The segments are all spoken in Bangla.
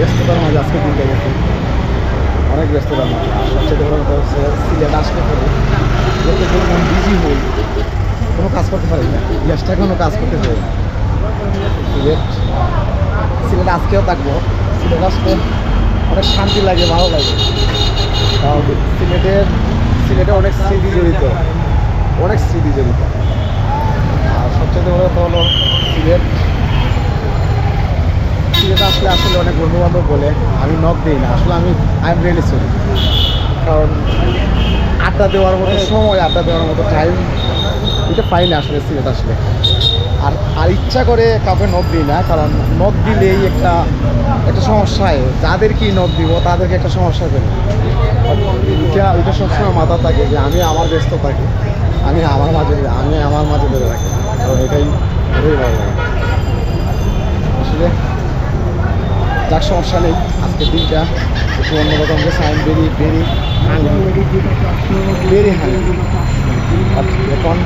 ব্যস্ততার মাঝে আজকে দিনটা গেছে। অনেক ব্যস্ততার মাঝে। সবচেয়ে বড় কথা হচ্ছে, সিলেট আসলে পরে। যতক্ষণ মন বিজি হই। কোনো কাজ করতে পারি না। গ্যাসটা কোনো কাজ করতে পারি না। সিলেট সিলেট আজকেও থাকব। সিলেট আসলে অনেক শান্তি লাগে, ভালো লাগে। তাও সিলেটের, সিলেটে অনেক স্মৃতি জড়িত। অনেক স্মৃতি জড়িত। আর সবচেয়ে বড় কথা হলো আসলে আসলে অনেক বন্ধু বান্ধব বলে, আমি নক দিই না। আসলে আমি আই এম রেডি সরি কারণ আড্ডা দেওয়ার মতো সময়, আড্ডা দেওয়ার মতো টাইম এটা পাই না আসলে সিলেট আসলে। আর আর ইচ্ছা করে কাউকে নখ দিই না, কারণ নখ দিলেই একটা একটা সমস্যা হয় যাদেরকে নখ দিব, তাদেরকে একটা সমস্যা পেলে এটা ওইটা সবসময় মাথা থাকে যে আমি আমার ব্যস্ত থাকি, আমি আমার মাঝে, আমি আমার মাঝে ধরে রাখি। কারণ এটাই এটাই ভালো লাগে। আসলে যাক, সমস্যা নেই। আজকের দিনটা একটু অন্যরকম যে সাইন বেরি বেরি বেরি হাঙ্গি এখন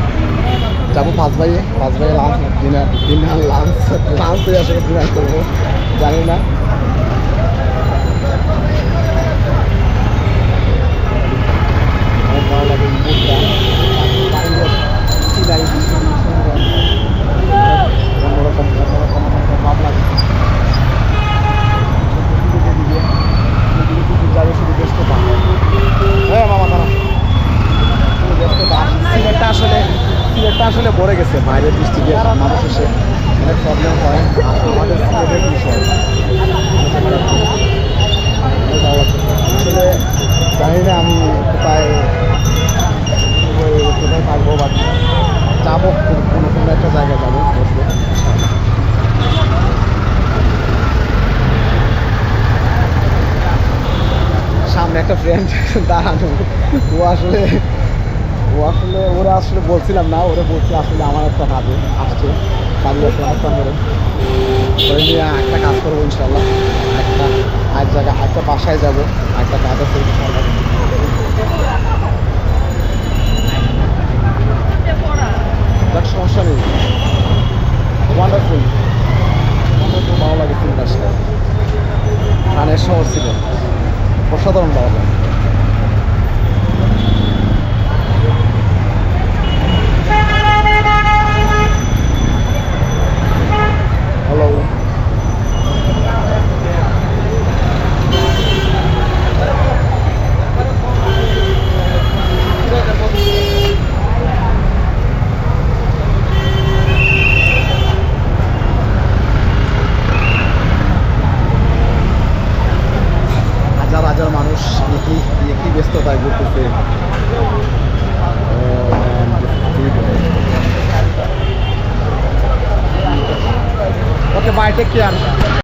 যাব পাঁচ বাইয়ে পাঁচ বাইয়ে lunch dinner dinner lunch lunch আসলে ডিনার করব। জানি না অনেক ভালো লাগে মুখটা বাইরের সিলাই অন্যরকম অন্যরকম অন্যরকম ভাব লাগে যাবে শুধু ব্যস্ততা হ্যাঁ মামা তারা শুধু ব্যস্ততা সিলেটটা আসলে ভরে গেছে বাইরের ডিস্ট্রিক্টের মানুষ এসে অনেক প্রবলেম হয় আমাদের সিলেটের বিষয়। জানি না আমি কোথায় কোথায় থাকব বা যাব কোনো কোনো একটা জায়গায় যাব, বসবো। সামনে একটা ফ্রেন্ড দাঁড়ানো, ও আসলে ও আসলে, ওরা আসলে বলছিলাম না, ওরা বলছে আসলে আমার একটা কাজে আসছে। কাজে একটা ধরে ওই নিয়ে একটা কাজ করব ইনশাল্লাহ একটা এক জায়গায় একটা বাসায় যাব। একটা কাজ আছে ইনশাল্লাহ সমস্যা নেই। ভালো লাগে সিনেমাটা আসলে। গানের শহর ছিল। অসাধারণ পাওয়া যায় হাজার হাজার মানুষ একই একই ব্যস্ততায় ঘুরতেছে? Okay bye take care